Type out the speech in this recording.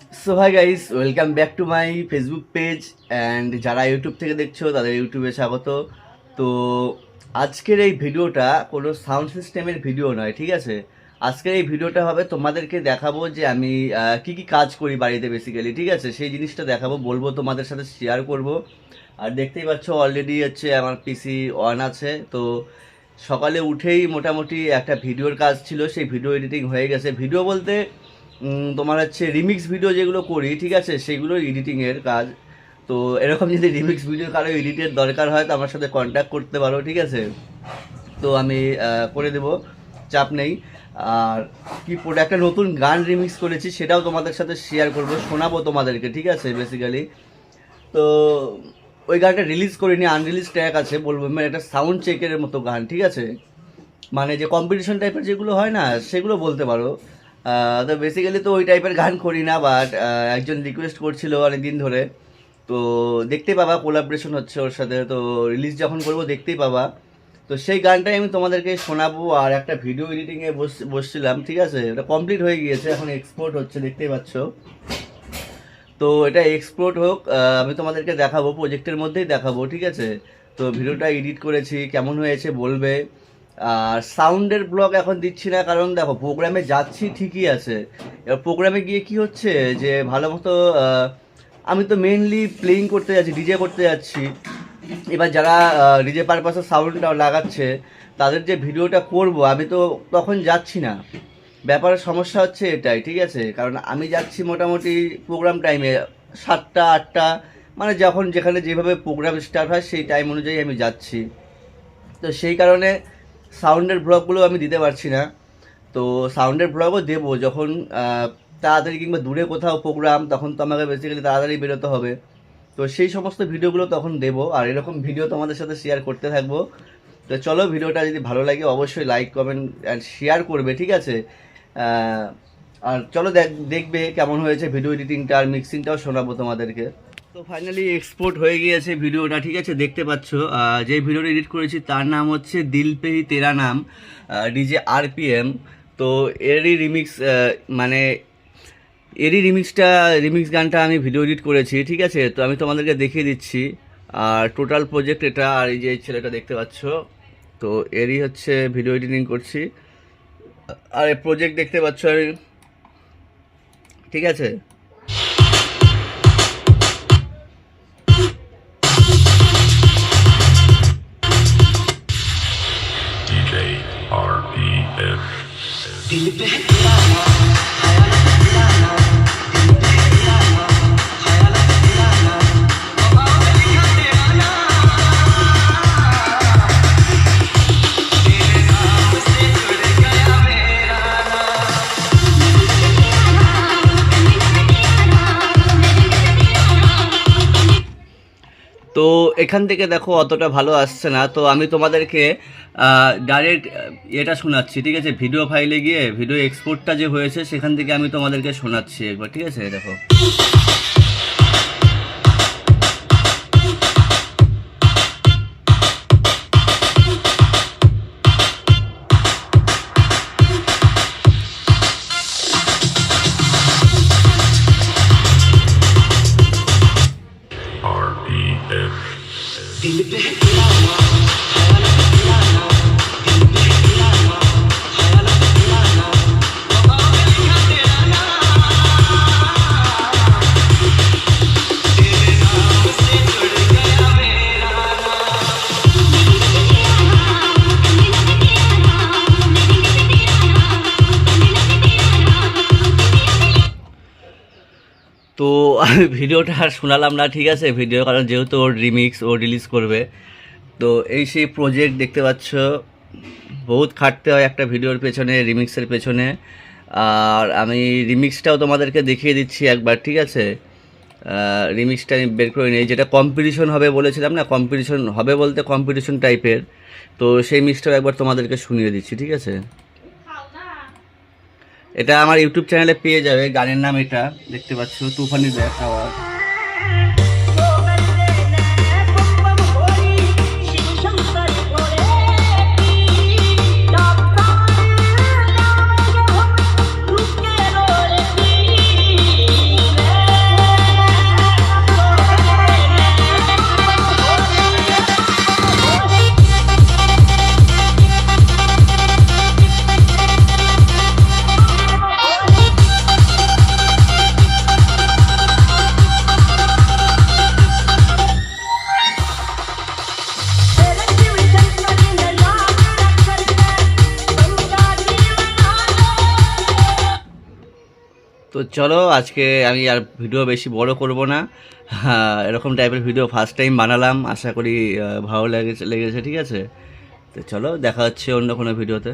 So hi guys welcome back to my Facebook page and যারা YouTube থেকে দেখছ, তাদের ইউটিউবে স্বাগত। তো আজকের এই ভিডিওটা কোনো সাউন্ড সিস্টেমের ভিডিও নয়, ঠিক আছে? আজকের এই ভিডিওটা হবে তোমাদেরকে দেখাবো যে আমি কি কি কাজ করি বাড়িতে বেসিক্যালি ঠিক আছে? সেই জিনিসটা দেখাবো, বলব, তোমাদের সাথে শেয়ার করব। আর দেখতেই পাচ্ছ অলরেডি হচ্ছে আমার পিসি অন আছে। তো সকালে উঠেই মোটামুটি একটা ভিডিওর কাজ ছিল, সেই ভিডিও এডিটিং হয়ে গেছে। ভিডিও বলতে তোমার হচ্ছে রিমিক্স ভিডিও যেগুলো করি, ঠিক আছে, সেগুলো এডিটিংয়ের কাজ। তো এরকম যদি রিমিক্স ভিডিও কারও এডিটের দরকার হয়, তো আমার সাথে কন্ট্যাক্ট করতে পারো, ঠিক আছে? তো আমি করে দেব, চাপ নেই। আর কি একটা নতুন গান রিমিক্স করেছি, সেটাও তোমাদের সাথে শেয়ার করব, শোনাবো তোমাদেরকে, ঠিক আছে বেসিক্যালি তো ওই গানটা রিলিজ করিনি আনরিলিজ ট্র্যাক আছে, বলব মানে একটা সাউন্ড চেকের মতো গান, ঠিক আছে? মানে যে কম্পিটিশন টাইপের যেগুলো হয় না, সেগুলো বলতে পারো। তো বেসিক্যালি তো ওই টাইপের গান করি না বাট একজন রিকোয়েস্ট করছিল অনেক দিন ধরে। তো দেখতেই পাবা কোলাবরেশন হচ্ছে ওর সাথে। তো রিলিজ যখন করব, দেখতেই পাবা। তো সেই গানটাই আমি তোমাদেরকে শোনাবো, আর একটা ভিডিও এডিটিংয়ে বস, বসছিলাম, ঠিক আছে? এটা কমপ্লিট হয়ে গিয়েছে, এখন এক্সপোর্ট হচ্ছে, দেখতেই পাচ্ছ। তো এটা এক্সপোর্ট হোক আমি তোমাদেরকে দেখাবো প্রজেক্টের মধ্যেই দেখাবো, ঠিক আছে? তো ভিডিওটা এডিট করেছি, কেমন হয়েছে বলবে। আর সাউন্ডের ব্লগ এখন দিচ্ছি না, কারণ দেখো প্রোগ্রামে যাচ্ছি ঠিকই আছে। এবার প্রোগ্রামে গিয়ে কি হচ্ছে যে ভালো মতো আমি তো মেনলি প্লেইং করতে যাচ্ছি ডিজে করতে যাচ্ছি। এবার যারা ডিজে পারপাসে সাউন্ডটা লাগাচ্ছে, তাদের যে ভিডিওটা করব, আমি তো তখন যাচ্ছি না। ব্যাপারে সমস্যা হচ্ছে এটাই, ঠিক আছে? কারণ আমি যাচ্ছি মোটামুটি প্রোগ্রাম টাইমে সাতটা, আটটা মানে যখন যেখানে যেভাবে প্রোগ্রাম স্টার্ট হয়, সেই টাইম অনুযায়ী আমি যাচ্ছি। তো সেই কারণে সাউন্ডের ব্লগগুলো আমি দিতে পারছি না। তো সাউন্ডের ব্লগও দেবো যখন তাড়াতাড়ি কিংবা দূরে কোথাও প্রোগ্রাম তখন তো আমাকে বেসিক্যালি তাড়াতাড়ি বেরোতে হবে। তো সেই সমস্ত ভিডিওগুলো তখন দেবো আর এরকম ভিডিও তোমাদের সাথে শেয়ার করতে থাকব। তো চলো ভিডিওটা যদি ভালো লাগে অবশ্যই লাইক কমেন্ট অ্যান্ড শেয়ার করবে, ঠিক আছে? আর চলো দেখ, দেখবে কেমন হয়েছে ভিডিও এডিটিংটা আর মিক্সিংটাও শোনাবো তোমাদেরকে। তো ফাইনালি এক্সপোর্ট হয়ে গিয়েছে ভিডিওটা, ঠিক আছে? দেখতে পাচ্ছ যে ভিডিওটা এডিট করেছি তার নাম হচ্ছে দিল পে তেরা নাম ডিজে আরপিএম তো এরই রিমিক্স মানে এরই রিমিক্সটা রিমিক্স গানটা আমি ভিডিও এডিট করেছি, ঠিক আছে? তো আমি তোমাদেরকে দেখিয়ে দিচ্ছি, আর টোটাল প্রজেক্ট এটা, আর এই যে ছেলেটা দেখতে পাচ্ছ, তো এরই হচ্ছে ভিডিও এডিটিং করছি। আর প্রজেক্ট দেখতে পাচ্ছ ঠিক আছে? তো এখান থেকে দেখো অতটা ভালো আসছে না। তো আমি তোমাদেরকে ডাইরেক্ট এটা শোনাচ্ছি, ঠিক আছে? ভিডিও ফাইলে গিয়ে ভিডিও এক্সপোর্টটা যে হয়েছে, সেখান থেকে আমি তোমাদেরকে শোনাচ্ছি একবার, ঠিক আছে? দেখো। তো আমি ভিডিওটা আর শোনালাম না, ঠিক আছে? ভিডিও কারণ যেহেতু ওর রিমিক্স ও রিলিজ করবে। তো এই সেই প্রজেক্ট দেখতে পাচ্ছ, বহুত খাটতে হয় একটা ভিডিওর পেছনে রিমিক্সের পেছনে। আর আমি রিমিক্সটাও তোমাদেরকে দেখিয়ে দিচ্ছি একবার, ঠিক আছে? রিমিক্সটা আমি বের করে নিই। যেটা কম্পিটিশন হবে বলেছিলাম না কম্পিটিশন হবে বলতে কম্পিটিশন টাইপের তো সেই মিক্সটাও একবার তোমাদেরকে শুনিয়ে দিচ্ছি, ঠিক আছে? এটা আমার ইউটিউব চ্যানেলে পেয়ে যাবে গানের নাম এটা দেখতে পাচ্ছ তুফানি ব্যাক আওয়াজ। চলো আজকে আমি আর ভিডিও বেশি বড় করব না। হ্যাঁ, এরকম টাইপের ভিডিও ফার্স্ট টাইম বানালাম আশা করি ভালো লেগেছে লেগেছে ঠিক আছে? তো চলো দেখা হচ্ছে অন্য কোনো ভিডিওতে